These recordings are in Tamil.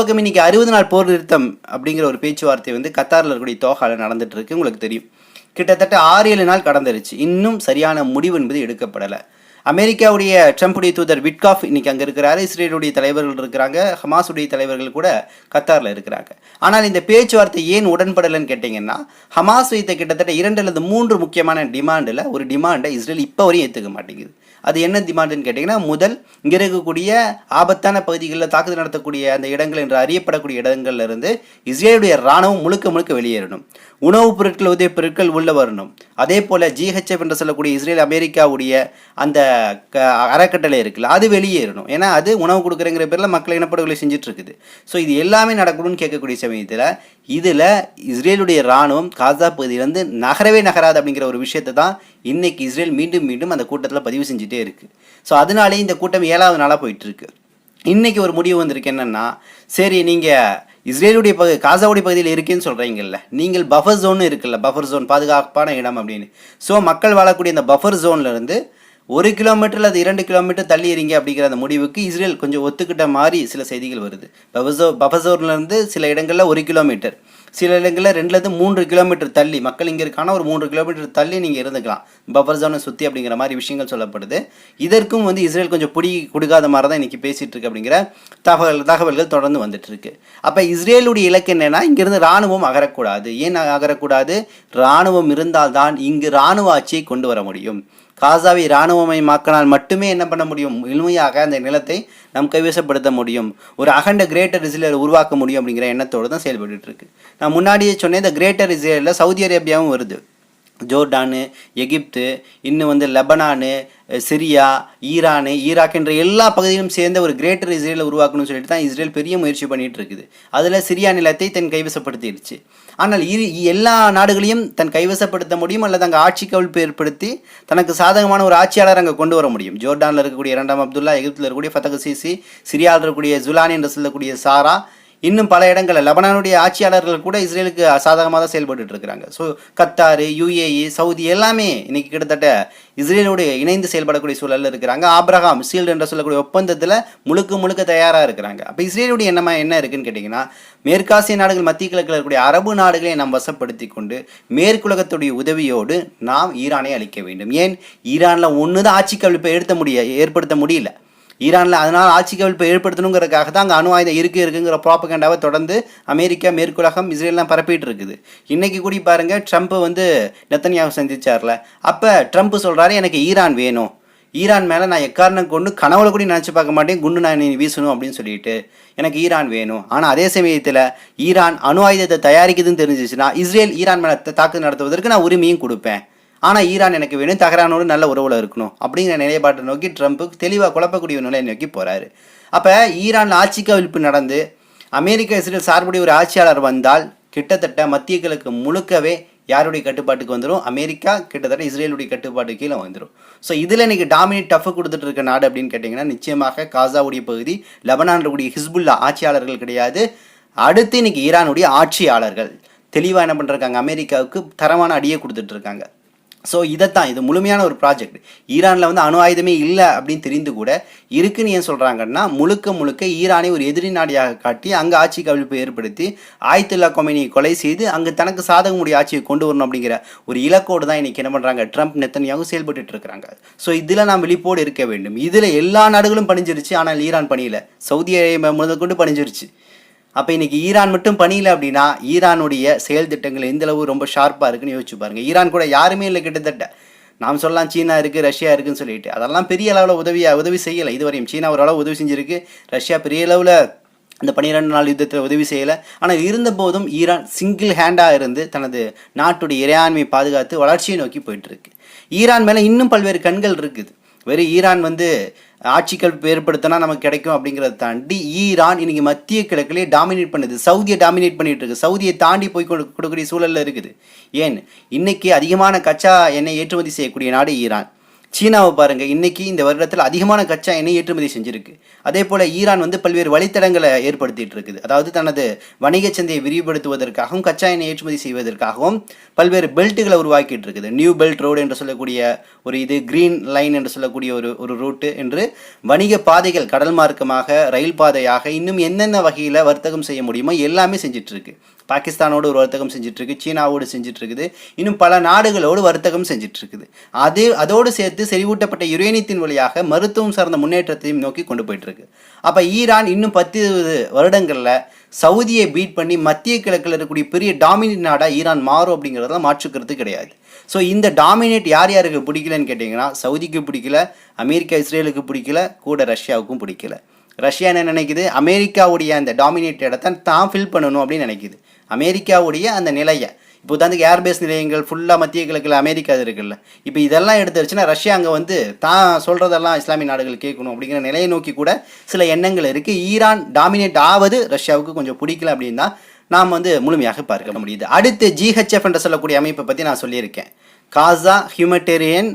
பக்கம் இன்னைக்கு அறுபது நாள் போர் நிறுத்தம் அப்படிங்கிற ஒரு பேச்சுவார்த்தை வந்து கத்தாரில் இருக்கக்கூடிய தோஹால நடந்துகிட்டு இருக்கு. உங்களுக்கு தெரியும். கிட்டத்தட்ட ஆறு ஏழு நாள் கடந்துருச்சு. இன்னும் சரியான முடிவு என்பது எடுக்கப்படலை. அமெரிக்காவுடைய ட்ரம்புடைய தூதர் விட்காஃப் இன்னைக்கு அங்கே இருக்கிறாரு. இஸ்ரேலுடைய தலைவர்கள் இருக்கிறாங்க. ஹமாஸுடைய தலைவர்கள் கூட கத்தாரில் இருக்கிறாங்க. ஆனால் இந்த பேச்சுவார்த்தை ஏன் உடன்படலைன்னு கேட்டிங்கன்னா ஹமாஸ் வைத்த கிட்டத்தட்ட இரண்டு அல்லது மூன்று முக்கியமான டிமாண்டில் ஒரு டிமாண்டை இஸ்ரேல் இப்போ வரையும் ஏற்றுக்க மாட்டேங்குது. அது என்ன டிமாண்டுன்னு கேட்டிங்கன்னா முதல் இங்கே இருக்கக்கூடிய ஆபத்தான பகுதிகளில் தாக்குதல் நடத்தக்கூடிய அந்த இடங்கள் என்று அறியப்படக்கூடிய இடங்கள்ல இருந்து இஸ்ரேலுடைய இராணுவம் முழுக்க முழுக்க வெளியேறணும். உணவுப் பொருட்கள் உதவி பொருட்கள் உள்ள வரணும். அதே போல் ஜிஹெச்எஃப் என்று சொல்லக்கூடிய இஸ்ரேல் அமெரிக்காவுடைய அந்த க அறக்கட்டளை இருக்குல்ல அது வெளியேறணும். ஏன்னா அது உணவு கொடுக்குறங்கிற பேரில் மக்கள் இனப்படுகொலை செஞ்சிட்ருக்குது. ஸோ இது எல்லாமே நடக்கணும்னு கேட்கக்கூடிய சமயத்தில் இதில் இஸ்ரேலுடைய இராணுவம் காசா பகுதியிலேருந்து நகரவே நகராது அப்படிங்கிற ஒரு விஷயத்தை தான் இன்றைக்கி இஸ்ரேல் மீண்டும் மீண்டும் அந்த கூட்டத்தில் பதிவு செஞ்சுட்டே இருக்குது ஸோ அதனாலே இந்த கூட்டம் ஏழாவது நாளாக போயிட்டுருக்கு இன்றைக்கி ஒரு முடிவு வந்திருக்கு என்னென்னா சரி நீங்கள் இஸ்ரேலுடைய பகுதி காசாவுடைய பகுதியில் இருக்குன்னு சொல்கிறீங்கல்ல நீங்கள் பஃபர் ஜோன் இருக்குல்ல பஃபர் ஜோன் பாதுகாப்பான இடம் அப்படின்னு. ஸோ மக்கள் வாழக்கூடிய இந்த பஃபர் இருந்து ஒரு கிலோமீட்டர் அல்லது இரண்டு கிலோமீட்டர் தள்ளி இருங்க அப்படிங்கிற அந்த முடிவுக்கு இஸ்ரேல் கொஞ்சம் ஒத்துக்கிட்ட மாதிரி சில செய்திகள் வருது. பஃபர் பஃபர் ஜோன்லேருந்து சில இடங்களில் ஒரு கிலோமீட்டர் சில இடங்களில் ரெண்டுலேருந்து மூன்று கிலோமீட்டர் தள்ளி மக்கள் இங்கே இருக்கான ஒரு மூன்று கிலோமீட்டர் தள்ளி நீங்கள் இருந்துக்கலாம். பஃபர் ஜோனை சுற்றி அப்படிங்கிற மாதிரி விஷயங்கள் சொல்லப்படுது. இதற்கும் வந்து இஸ்ரேல் கொஞ்சம் பிடி கொடுக்காத மாதிரி தான் இன்றைக்கி பேசிகிட்டு இருக்கு அப்படிங்கிற தகவல் தகவல்கள் தொடர்ந்து வந்துட்டு இருக்கு. அப்போ இஸ்ரேலுடைய இலக்கு என்னென்னா இங்கேருந்து இராணுவம் அகரக்கூடாது. ஏன் அகரக்கூடாது? இராணுவம் இருந்தால்தான் இங்கு இராணுவ ஆட்சியை கொண்டு வர முடியும். காசாவை இராணுவமயமாக்கினால் மட்டுமே என்ன பண்ண முடியும்? முழுமையாக அந்த நிலத்தை நம் கைவசப்படுத்த முடியும். ஒரு அகண்ட கிரேட்டர் இஸ்ரேல் உருவாக்க முடியும் அப்படிங்கிற எண்ணத்தோடு தான் செயல்பட்டு இருக்கு. நான் முன்னாடியே சொன்னேன் இந்த கிரேட்டர் இஸ்ரேலில் சவுதி அரேபியாவும் வருது. ஜோர்டானு எகிப்து இன்னும் வந்து லெபனானு சிரியா ஈரானு ஈராக் என்ற எல்லா பகுதியிலும் சேர்ந்த ஒரு கிரேட்டர் இஸ்ரேலை உருவாக்கணும்னு சொல்லிட்டு தான் இஸ்ரேல் பெரிய முயற்சி பண்ணிகிட்டு இருக்குது அதில் சிரியா நிலத்தை தன் கைவசப்படுத்திடுச்சு. ஆனால் இரு எல்லா நாடுகளையும் தன் கைவசப்படுத்த முடியும் அல்லது அங்கே ஆட்சி கவிழ்ப்பு ஏற்படுத்தி தனக்கு சாதகமான ஒரு ஆட்சியாளர் அங்கே கொண்டு வர முடியும். ஜோர்டானில் இருக்கக்கூடிய இரண்டாம் அப்துல்லா எகிப்தில் இருக்கக்கூடிய ஃபத்தக சிசி சிரியாவில் இருக்கக்கூடிய ஜுலானி என்று சொல்லக்கூடிய சாரா இன்னும் பல இடங்களில் லெபனானுடைய ஆட்சியாளர்கள் கூட இஸ்ரேலுக்கு சாதகமாக தான் செயல்பட்டு இருக்கிறாங்க. ஸோ கத்தாரு யுஏஇ சவுதி எல்லாமே இன்னைக்கு கிட்டத்தட்ட இஸ்ரேலோடு இணைந்து செயல்படக்கூடிய சூழலில் இருக்கிறாங்க. ஆப்ரஹாம் சீல்டு என்று சொல்லக்கூடிய ஒப்பந்தத்தில் முழுக்க முழுக்க தயாராக இருக்கிறாங்க. அப்போ இஸ்ரேலுடைய எண்ணமா என்ன இருக்குன்னு கேட்டிங்கன்னா மேற்காசிய நாடுகள் மத்திய கிழக்கில் இருக்கக்கூடிய அரபு நாடுகளை நாம் வசப்படுத்தி கொண்டு மேற்குலகத்துடைய உதவியோடு நாம் ஈரானை அளிக்க வேண்டும். ஏன்? ஈரானில் ஒன்று தான் ஆட்சி கவிழ்ப்பை ஏற்படுத்த முடிய ஏற்படுத்த முடியல. ஈரானில் அதனால் ஆட்சி கவிழ்ப்பை ஏற்படுத்தணுங்கிறதுக்காக தான் அங்கே அணு ஆயுதம் இருக்குது இருக்குங்கிற ப்ராப்பகண்டாவை தொடர்ந்து அமெரிக்கா மேற்குலகம் இஸ்ரேல்லாம் பரப்பிட்டு இருக்குது. இன்றைக்கி கூடி பாருங்கள் ட்ரம்ப் வந்து நெத்தனியாக சந்திச்சார்ல. அப்போ ட்ரம்ப் சொல்கிறாரு எனக்கு ஈரான் வேணும். ஈரான் மேலே நான் எக்காரணம் கொண்டு கனவுல கூட நினச்சி பார்க்க மாட்டேன் குண்டு நான் நீ வீசணும் அப்படின்னு சொல்லிட்டு எனக்கு ஈரான் வேணும். ஆனால் அதே சமயத்தில் ஈரான் அணு ஆயுதத்தை தயாரிக்குதுன்னு தெரிஞ்சிச்சுன்னா இஸ்ரேல் ஈரான் மேலே தாக்குதல் நடத்துவதற்கு நான் உரிமையும் கொடுப்பேன். ஆனால் ஈரான் எனக்கு வேணும் தகரானோடு நல்ல உறவில் இருக்கணும் அப்படிங்கிற நிலைப்பாட்டை நோக்கி ட்ரம்ப் தெளிவாக குழப்பக்கூடிய ஒரு நிலையை நோக்கி போகிறாரு அப்போ ஈரான் ஆட்சி கவிழ்ப்பு நடந்து அமெரிக்க இஸ்ரேல் சார்புடைய ஒரு ஆட்சியாளர் வந்தால் கிட்டத்தட்ட மத்திய கிழக்கு முழுக்கவே யாருடைய கட்டுப்பாட்டுக்கு வந்துடும் அமெரிக்கா கிட்டத்தட்ட இஸ்ரேலுடைய கட்டுப்பாட்டு கீழே வந்துடும் ஸோ இதில் இன்றைக்கி டாமினேட் டஃப் கொடுத்துட்டு இருக்க நாடு அப்படின்னு கேட்டிங்கன்னா நிச்சயமாக காசாவுடைய பகுதி லெபனானுடைய ஹிஸ்புல்லா ஆட்சியாளர்கள் கிடையாது. அடுத்து இன்றைக்கி ஈரானுடைய ஆட்சியாளர்கள் தெளிவாக என்ன பண்ணுறாங்க அமெரிக்காவுக்கு தரமான அடியை கொடுத்துட்ருக்காங்க ஸோ இதைத்தான் இது முழுமையான ஒரு ப்ராஜெக்ட் ஈரானில் வந்து அணு ஆயுதமே இல்லை அப்படின்னு தெரிந்து கூட இருக்குன்னு ஏன் சொல்கிறாங்கன்னா முழுக்க முழுக்க ஈரானை ஒரு எதிரி நாடியாக காட்டி அங்கே ஆட்சி கவிழ்ப்பு ஏற்படுத்தி ஆயத்துல்லா கொமினியை கொலை செய்து அங்கே தனக்கு சாதகமுடைய ஆட்சியை கொண்டு வரணும் அப்படிங்கிற ஒரு இலக்கோடு தான் இன்றைக்கி என்ன பண்ணுறாங்க ட்ரம்ப் நெத்தனியாகவும் செயல்பட்டு இருக்கிறாங்க. ஸோ இதில் நாம் விழிப்போடு இருக்க வேண்டும். இதில் எல்லா நாடுகளும் பணிஞ்சிருச்சு ஆனால் ஈரான் பணியில். சவுதி அரேபியா முதல் கொண்டு பணிஞ்சிருச்சு. அப்போ இன்னைக்கு ஈரான் மட்டும் பணியில் அப்படின்னா ஈரானுடைய செயல் திட்டங்கள் எந்தளவு ரொம்ப ஷார்ப்பாக இருக்குன்னு யோசிச்சு பாருங்க. ஈரான் கூட யாருமே இல்லை கிட்டத்தட்ட. நாம் சொல்லலாம் சீனா இருக்குது ரஷ்யா இருக்குன்னு சொல்லிட்டு. அதெல்லாம் பெரிய அளவில் உதவியாக உதவி செய்யலை. இதுவரையும் சீனா ஒரு அளவு உதவி செஞ்சிருக்கு. ரஷ்யா பெரிய அளவில் இந்த பன்னிரெண்டு நாள் யுத்தத்தில் உதவி செய்யலை. ஆனால் இருந்தபோதும் ஈரான் சிங்கிள் ஹேண்டாக இருந்து தனது நாட்டுடைய இறையாண்மையை பாதுகாத்து வளர்ச்சியை நோக்கி போயிட்டுருக்கு ஈரான் மேலே இன்னும் பல்வேறு கண்கள் இருக்குது. வெறும் ஈரான் வந்து ஆட்சிகள் ஏற்படுத்தினா நமக்கு கிடைக்கும் அப்படிங்கிறத தாண்டி ஈரான் இன்னைக்கு மத்திய கிழக்குலேயே டாமினேட் பண்ணுது. சவுதியை டாமினேட் பண்ணிட்டு இருக்கு. சவுதியை தாண்டி போய் கொடுக்கக்கூடிய சூழலில் இருக்குது. ஏன்? இன்னைக்கு அதிகமான கச்சா எண்ணெய் ஏற்றுமதி செய்யக்கூடிய நாடு ஈரான். சீனாவை பாருங்கள் இன்னைக்கு இந்த வருடத்தில் அதிகமான கச்சா எண்ணெய் ஏற்றுமதி செஞ்சுருக்கு. அதே போல் ஈரான் வந்து பல்வேறு வழித்தடங்களை ஏற்படுத்திட்டு இருக்குது. அதாவது தனது வணிக சந்தையை விரிவுபடுத்துவதற்காகவும் கச்சா எண்ணெய் ஏற்றுமதி செய்வதற்காகவும் பல்வேறு பெல்ட்டுகளை உருவாக்கிட்டு இருக்குது. நியூ பெல்ட் ரோடு என்று சொல்லக்கூடிய ஒரு இது கிரீன் லைன் என்று சொல்லக்கூடிய ஒரு ஒரு ரூட்டு என்று வணிக பாதைகள் கடல் மார்க்கமாக ரயில் பாதையாக இன்னும் என்னென்ன வகையில் வர்த்தகம் செய்ய முடியுமோ எல்லாமே செஞ்சிட்ருக்கு பாகிஸ்தானோடு ஒரு வர்த்தகம் செஞ்சிட்ருக்கு சீனாவோடு செஞ்சிட்ருக்குது. இன்னும் பல நாடுகளோடு வர்த்தகம் செஞ்சிட்ருக்குது. அதே அது அதோடு சேர்த்து செறிவூட்டப்பட்ட யுரேனியத்தின் வழியாக மருத்துவம் சார்ந்த முன்னேற்றத்தையும் நோக்கி கொண்டு போயிட்டுருக்கு அப்போ ஈரான் இன்னும் பத்து இருபது வருடங்களில் சவுதியை பீட் பண்ணி மத்திய கிழக்கில் இருக்கக்கூடிய பெரிய டாமினேட் நாடாக ஈரான் மாறும் அப்படிங்கிறதெல்லாம் மாற்றுக்கிறது கிடையாது. ஸோ இந்த டாமினேட் யார் யாருக்கு பிடிக்கலன்னு கேட்டிங்கன்னா சவுதிக்கு பிடிக்கல அமெரிக்கா இஸ்ரேலுக்கு பிடிக்கல கூட ரஷ்யாவுக்கும் பிடிக்கல. ரஷ்யா என்ன நினைக்குது? அமெரிக்காவுடைய அந்த டாமினேட் இடத்த தான் ஃபில் பண்ணணும் அப்படின்னு நினைக்குது. அமெரிக்காவுடைய அந்த நிலையை. இப்போ உதாரணத்துக்கு ஏர்பேஸ் நிலையங்கள் ஃபுல்லாக மத்திய கிழக்கில் அமெரிக்கா இருக்குல்ல. இப்போ இதெல்லாம் எடுத்துருச்சுன்னா ரஷ்யா அங்கே வந்து தான் சொல்கிறதெல்லாம் இஸ்லாமிய நாடுகள் கேட்கணும் அப்படிங்கிற நிலையை நோக்கி கூட சில எண்ணங்கள் இருக்குது ஈரான் டாமினேட் ஆவது ரஷ்யாவுக்கு கொஞ்சம் பிடிக்கல அப்படின்னா நாம் வந்து முழுமையாக பார்க்க முடியுது. அடுத்து ஜிஹெச்எஃப் என்று சொல்லக்கூடிய அமைப்பை பற்றி நான் சொல்லியிருக்கேன். காசா ஹியூமட்டேரியன்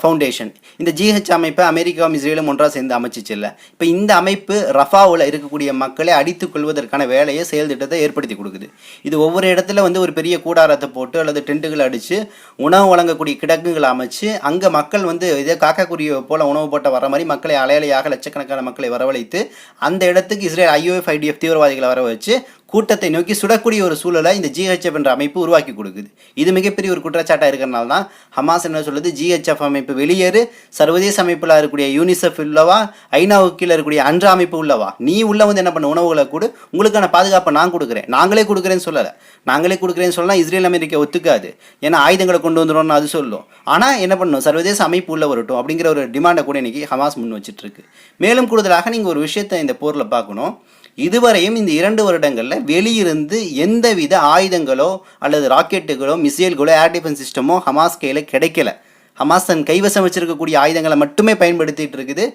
ஃபவுண்டேஷன். இந்த ஜிஹெச் அமைப்பை அமெரிக்காவும் இஸ்ரேலும் ஒன்றாக சேர்ந்து அமைச்சிச்சு இல்லை. இப்போ இந்த அமைப்பு ரஃபாவில் இருக்கக்கூடிய மக்களை அடித்து கொள்வதற்கான வேலையை செயல் திட்டத்தை ஏற்படுத்தி கொடுக்குது. இது ஒவ்வொரு இடத்துல வந்து ஒரு பெரிய கூடாரத்தை போட்டு அல்லது டென்ட்டுகளை அடித்து உணவு வழங்கக்கூடிய கிடங்குகளை அமைச்சு அங்கே மக்கள் வந்து இதே காக்கக்கூடிய போல் உணவு போட்ட வர மாதிரி மக்களை அலையலையாக லட்சக்கணக்கான மக்களை வரவழைத்து அந்த இடத்துக்கு இஸ்ரேல் ஐஓஎஃப் ஐடிஎஃப் தீவிரவாதிகளை வர வச்சு கூட்டத்தை நோக்கி சுடக்கூடிய ஒரு சூழலை இந்த ஜிஹெச்எஃப் என்ற அமைப்பு உருவாக்கி கொடுக்குது. இது மிகப்பெரிய ஒரு குற்றச்சாட்டாக இருக்கிறனால தான் ஹமாஸ் என்ன சொல்லுது? ஜிஹெச்எஃப் அமைப்பு வெளியேறு சர்வதேச அமைப்பில் இருக்கக்கூடிய யூனிசெஃப் உள்ளவா? ஐநாவுக்கு கீழே இருக்கக்கூடிய அன்ற அமைப்பு உள்ளவா? நீ உள்ள வந்து என்ன பண்ண உணவுகளை கூட. உங்களுக்கான பாதுகாப்பை நான் கொடுக்குறேன். நாங்களே கொடுக்குறேன்னு சொல்லலை. நாங்களே கொடுக்குறேன்னு சொல்லலாம் இஸ்ரேல் அமெரிக்கா ஒத்துக்காது. ஏன்னா ஆயுதங்களை கொண்டு வந்துடும்னு அது சொல்லும். ஆனால் என்ன பண்ணணும்? சர்வதேச அமைப்பு உள்ள வரட்டும் அப்படிங்கிற ஒரு டிமாண்டை கூட இன்றைக்கி ஹமாஸ் முன் வச்சுட்டு இருக்கு. மேலும் கூடுதலாக நீங்கள் ஒரு விஷயத்தை இந்த போரில் பார்க்கணும். இதுவரையும் இந்த இரண்டு வருடங்களில் வெளியிருந்து எந்தவித ஆயுதங்களோ அல்லது ராக்கெட்டுகளோ மிசைல்களோ ஏர் டிஃபென்ஸ் சிஸ்டமோ ஹமாஸ் கையில் கிடைக்கல. ஹமாஸ் தன் கைவசம் வச்சிருக்கக்கூடிய ஆயுதங்களை மட்டுமே பயன்படுத்திகிட்டு இருக்குது.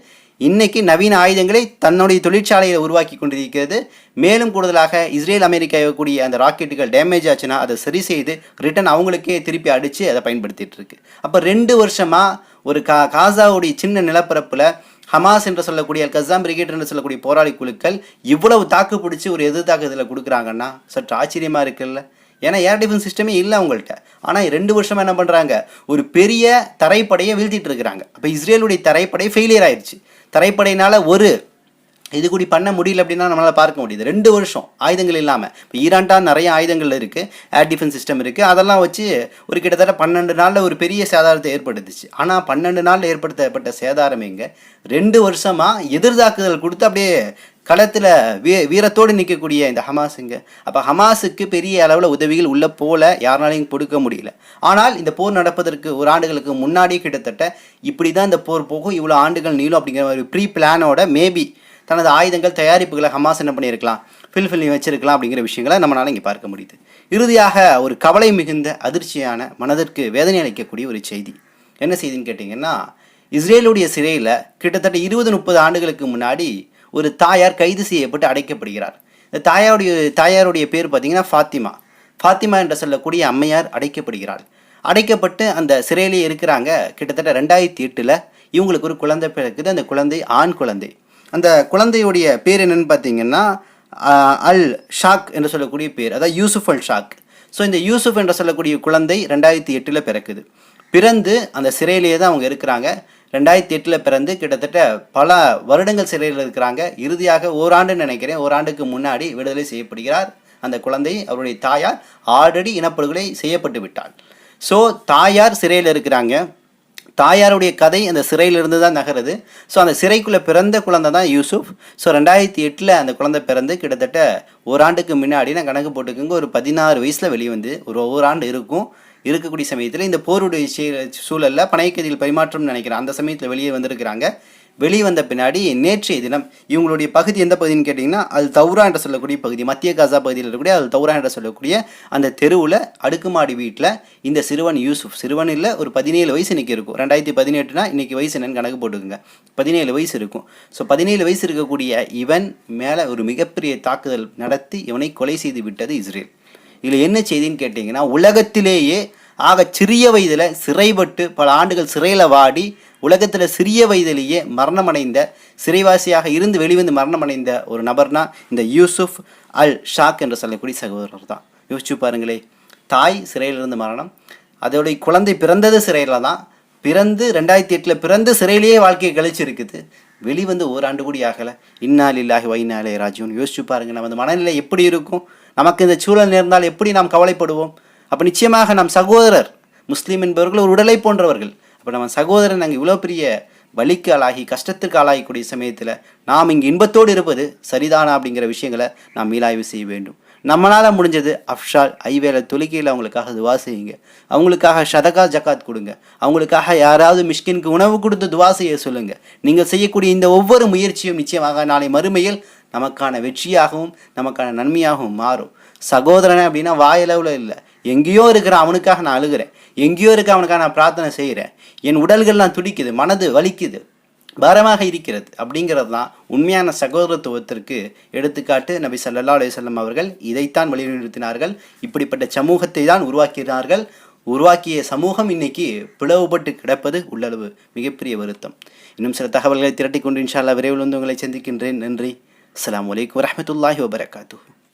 இன்னைக்கு நவீன ஆயுதங்களை தன்னுடைய தொழிற்சாலையில் உருவாக்கி கொண்டிருக்கிறது. மேலும் கூடுதலாக இஸ்ரேல் அமெரிக்கா கூடிய அந்த ராக்கெட்டுகள் டேமேஜ் ஆச்சுன்னா அதை சரி செய்து ரிட்டன் அவங்களுக்கே திருப்பி அடித்து அதை பயன்படுத்திகிட்டு இருக்கு. அப்போ ரெண்டு வருஷமாக ஒரு கா காசாவுடைய சின்ன நிலப்பரப்பில் ஹமாஸ் என்று சொல்லக்கூடிய கசாம் பிரிகேட் என்று சொல்லக்கூடிய போராளி குழுக்கள் இவ்வளவு தாக்கு பிடிச்சி ஒரு எதிர் தாக்குதலில் கொடுக்குறாங்கன்னா சற்று ஆச்சரியமாக இருக்குல்ல? ஏன்னா ஏர் டிஃபென்ஸ் சிஸ்டமே இல்லை அவங்கள்ட்ட ஆனால் ரெண்டு வருஷமாக என்ன பண்ணுறாங்க ஒரு பெரிய தரைப்படையை வீழ்த்திட்டு இருக்கிறாங்க. அப்போ இஸ்ரேலுடைய தரைப்படை ஃபெயிலியர் ஆயிடுச்சு. தரைப்படையினால் ஒரு இது கூடி பண்ண முடியல அப்படின்னா நம்மளால் பார்க்க முடியுது. ரெண்டு வருஷம் ஆயுதங்கள் இல்லாமல் இப்போ ஈரான்டா நிறைய ஆயுதங்கள் இருக்குது ஏர் டிஃபென்ஸ் சிஸ்டம் இருக்குது அதெல்லாம் வச்சு ஒரு கிட்டத்தட்ட பன்னெண்டு நாளில் ஒரு பெரிய சேதாரத்தை ஏற்படுத்துச்சு. ஆனால் பன்னெண்டு நாளில் ஏற்படுத்தப்பட்ட சேதாரம் எங்கே? ரெண்டு வருஷமாக எதிர்தாக்குதல் கொடுத்து அப்படியே களத்தில் வீ வீரத்தோடு நிற்கக்கூடிய இந்த ஹமாஸுங்க அப்போ ஹமாஸுக்கு பெரிய அளவில் உதவிகள் உள்ள போல யாருனாலையும் கொடுக்க முடியல. ஆனால் இந்த போர் நடப்பதற்கு ஒரு ஆண்டுகளுக்கு முன்னாடி கிட்டத்தட்ட இப்படி தான் இந்த போர் போகும். இவ்வளோ ஆண்டுகள் நீளும் அப்படிங்கிற ஒரு ப்ரீ பிளானோட மேபி தனது ஆயுதங்கள் தயாரிப்புகளை ஹமாஸ் என்ன பண்ணியிருக்கலாம்? ஃபில் வச்சிருக்கலாம் அப்படிங்கிற விஷயங்களை நம்மளால் இங்கே பார்க்க முடியுது. இறுதியாக ஒரு கவலை மிகுந்த அதிர்ச்சியான மனதிற்கு வேதனை அளிக்கக்கூடிய ஒரு செய்தி. என்ன செய்தின்னு கேட்டிங்கன்னா இஸ்ரேலுடைய சிறையில் கிட்டத்தட்ட இருபது முப்பது ஆண்டுகளுக்கு முன்னாடி ஒரு தாயார் கைது செய்யப்பட்டு அடைக்கப்படுகிறார். இந்த தாயாருடைய தாயாருடைய பேர் பார்த்திங்கன்னா ஃபாத்திமா. ஃபாத்திமா என்று சொல்லக்கூடிய அம்மையார் அடைக்கப்படுகிறார் அடைக்கப்பட்டு அந்த சிறையிலே இருக்கிறாங்க. கிட்டத்தட்ட ரெண்டாயிரத்தி எட்டில் இவங்களுக்கு ஒரு குழந்தை பிறக்குது. அந்த குழந்தை ஆண் குழந்தை. அந்த குழந்தையுடைய பேர் என்னன்னு பார்த்தீங்கன்னா அல் ஷாக் என்று சொல்லக்கூடிய பேர். அதாவது யூசுஃப் அல் ஷாக். ஸோ இந்த யூசுஃப் என்று சொல்லக்கூடிய குழந்தை ரெண்டாயிரத்தி எட்டில் பிறக்குது. பிறந்து அந்த சிறையிலேயே தான் அவங்க இருக்கிறாங்க. ரெண்டாயிரத்தி எட்டில் பிறந்து கிட்டத்தட்ட பல வருடங்கள் சிறையில் இருக்கிறாங்க. இறுதியாக ஓராண்டுன்னு நினைக்கிறேன். ஓராண்டுக்கு முன்னாடி விடுதலை செய்யப்படுகிறார் அந்த குழந்தை. அவருடைய தாயார் ஆல்ரெடி இனப்படுகொலை செய்யப்பட்டு விட்டாள். ஸோ தாயார் சிறையில் இருக்கிறாங்க. தாயாருடைய கதை அந்த சிறையிலிருந்து தான் நகருது. ஸோ அந்த சிறைக்குள்ளே பிறந்த குழந்தை தான் யூசுஃப் ஸோ ரெண்டாயிரத்தி எட்டில் அந்த குழந்தை பிறந்து கிட்டத்தட்ட ஓராண்டுக்கு முன்னாடி நான் கணக்கு போட்டுக்கோங்க ஒரு பதினாறு வயசில் வெளியே வந்து ஒரு ஓராண்டு இருக்கும். இருக்கக்கூடிய சமயத்தில் இந்த போருடைய சூழலில் சூழல்ல பனைக்கதியில் பரிமாற்றம் நினைக்கிறேன். அந்த சமயத்தில் வெளியே வந்திருக்கிறாங்க. வெளிவந்த பின்னாடி நேற்றைய தினம் இவங்களுடைய பகுதி எந்த பகுதின்னு கேட்டிங்கன்னா அது தௌரா என்று சொல்லக்கூடிய பகுதி மத்திய காசா பகுதியில் இருக்கக்கூடிய அது தௌரா என்று சொல்லக்கூடிய அந்த தெருவில் அடுக்குமாடி வீட்டில் இந்த சிறுவன் யூசுப். சிறுவன் இல்லை ஒரு பதினேழு வயசு இன்றைக்கி இருக்கும். ரெண்டாயிரத்தி பதினெட்டுனா இன்றைக்கி வயசு என்னன்னு கணக்கு போட்டுக்கோங்க. பதினேழு வயசு இருக்கும். ஸோ பதினேழு வயசு இருக்கக்கூடிய இவன் மேலே ஒரு மிகப்பெரிய தாக்குதல் நடத்தி இவனை கொலை செய்து விட்டது இஸ்ரேல். இதில் என்ன செய்தின்னு கேட்டிங்கன்னா உலகத்திலேயே ஆக சிறிய வயதில் சிறைப்பட்டு பல ஆண்டுகள் சிறையில் வாடி உலகத்தில் சிறிய வயதிலேயே மரணமடைந்த சிறைவாசியாக இருந்து வெளிவந்து மரணமடைந்த ஒரு நபர்னா இந்த யூசுஃப் அல் ஷாக் என்று சொல்லக்கூடிய சகோதரர் தான். யோசிச்சு பாருங்களே. தாய் சிறையிலிருந்து மரணம். அதோடைய குழந்தை பிறந்தது சிறையில் தான். பிறந்து ரெண்டாயிரத்தி எட்டில் பிறந்து சிறையிலேயே வாழ்க்கையை கழிச்சிருக்குது. வெளிவந்து ஓராண்டு கூடி ஆகலை. இன்னாலில்லாஹி வைனாலே ராஜுன்னு யோசிச்சு பாருங்கள் நமது மனநிலை எப்படி இருக்கும்? நமக்கு இந்த சூழல் நேர்ந்தால் எப்படி நாம் கவலைப்படுவோம்? அப்போ நிச்சயமாக நம் சகோதரர் முஸ்லீம் என்பவர்கள் ஒரு உடலை போன்றவர்கள் அப்போ நம்ம சகோதரன் அங்கே இவ்வளோ பெரிய வலிக்கு ஆளாகி கஷ்டத்திற்கு ஆளாகக்கூடிய சமயத்தில் நாம் இங்கே இன்பத்தோடு இருப்பது சரிதானா அப்படிங்கிற விஷயங்களை நாம் மீளாய்வு செய்ய வேண்டும். நம்மளால் முடிஞ்சது அஃப்ஷால் ஐவேல தொழுகையில் அவங்களுக்காக துவா செய்யுங்க. அவங்களுக்காக ஷதகா ஜக்காத் கொடுங்க. அவங்களுக்காக யாராவது மிஷ்கினுக்கு உணவு கொடுத்து துவா செய்ய சொல்லுங்கள் நீங்கள் செய்யக்கூடிய இந்த ஒவ்வொரு முயற்சியும் நிச்சயமாக நாளை மறுமையில் நமக்கான வெற்றியாகவும் நமக்கான நன்மையாகவும் மாறும். சகோதரன் அப்படின்னா வாயளவில் இல்லை. எங்கேயோ இருக்கிற அவனுக்காக நான் அழுகிறேன். எங்கேயோ இருக்க அவனுக்காக நான் பிரார்த்தனை செய்கிறேன். என் உடல்கள்லாம் துடிக்குது மனது வலிக்குது பாரமாக இருக்கிறது அப்படிங்கிறது தான் உண்மையான சகோதரத்துவத்திற்கு எடுத்துக்காட்டு. நபி சல்லா அலுவலம் அவர்கள் இதைத்தான் வலியுறுத்தினார்கள். இப்படிப்பட்ட சமூகத்தை தான் உருவாக்கினார்கள். உருவாக்கிய சமூகம் இன்னைக்கு பிளவுபட்டு கிடப்பது உள்ளளவு மிகப்பெரிய வருத்தம். இன்னும் சில தகவல்களை திரட்டிக்கொண்டு கொண்டு விரைவில் வந்து உங்களை சந்திக்கின்றேன். நன்றி. அஸ்ஸலாமு வலைக்கம் வரமத்துல்லாஹி வபரகாத்து